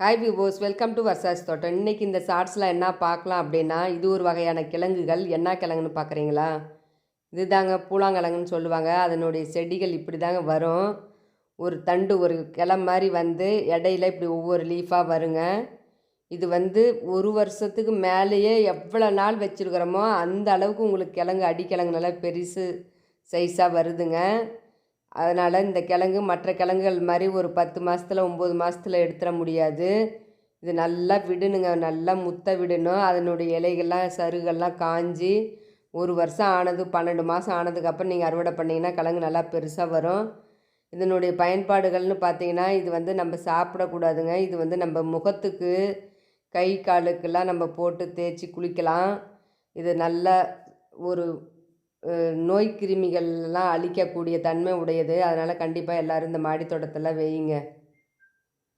Hi viewers welcome to வர்சாஸ் தோட்டம் இன்றைக்கி இந்த ஷார்ட்ஸில் என்ன பார்க்கலாம் அப்படின்னா இது ஒரு வகையான கிழங்குகள். என்ன கிழங்குன்னு பார்க்குறீங்களா? இதுதாங்க பூலாங்கிழங்குன்னு சொல்லுவாங்க. அதனுடைய செடிகள் இப்படி தாங்க வரும். ஒரு தண்டு ஒரு கிளை மாதிரி வந்து இடையில இப்படி ஒவ்வொரு லீஃபாக வருங்க. இது வந்து ஒரு வருஷத்துக்கு மேலேயே எவ்வளோ நாள் வச்சுருக்கிறோமோ அந்த அளவுக்கு உங்களுக்கு கிழங்கு அடிக்கிழங்கு நல்லா பெருசு சைஸாக வருதுங்க. அதனால் இந்த கிழங்கு மற்ற கிழங்குகள் மாதிரி ஒரு பத்து மாதத்தில் ஒம்பது மாதத்தில் எடுத்துட முடியாது. இது நல்லா விடணுங்க. நல்லா முத்த விடணும். அதனுடைய இலைகள்லாம் சருகெல்லாம் காஞ்சி ஒரு வருஷம் ஆனது பன்னெண்டு மாதம் ஆனதுக்கப்புறம் நீங்கள் அறுவடை பண்ணிங்கன்னா கிழங்கு நல்லா பெருசாக வரும். இதனுடைய பயன்பாடுகள்னு பார்த்தீங்கன்னா இது வந்து நம்ம சாப்பிடக்கூடாதுங்க. இது வந்து நம்ம முகத்துக்கு கை காலுக்கெல்லாம் நம்ம போட்டு தேய்ச்சி குளிக்கலாம். இது நல்ல ஒரு நோய் கிருமிகள்லாம் அழிக்கக்கூடிய தன்மை உடையது. அதனால் கண்டிப்பாக எல்லோரும் இந்த மாடி தோட்டத்தில் வையுங்க.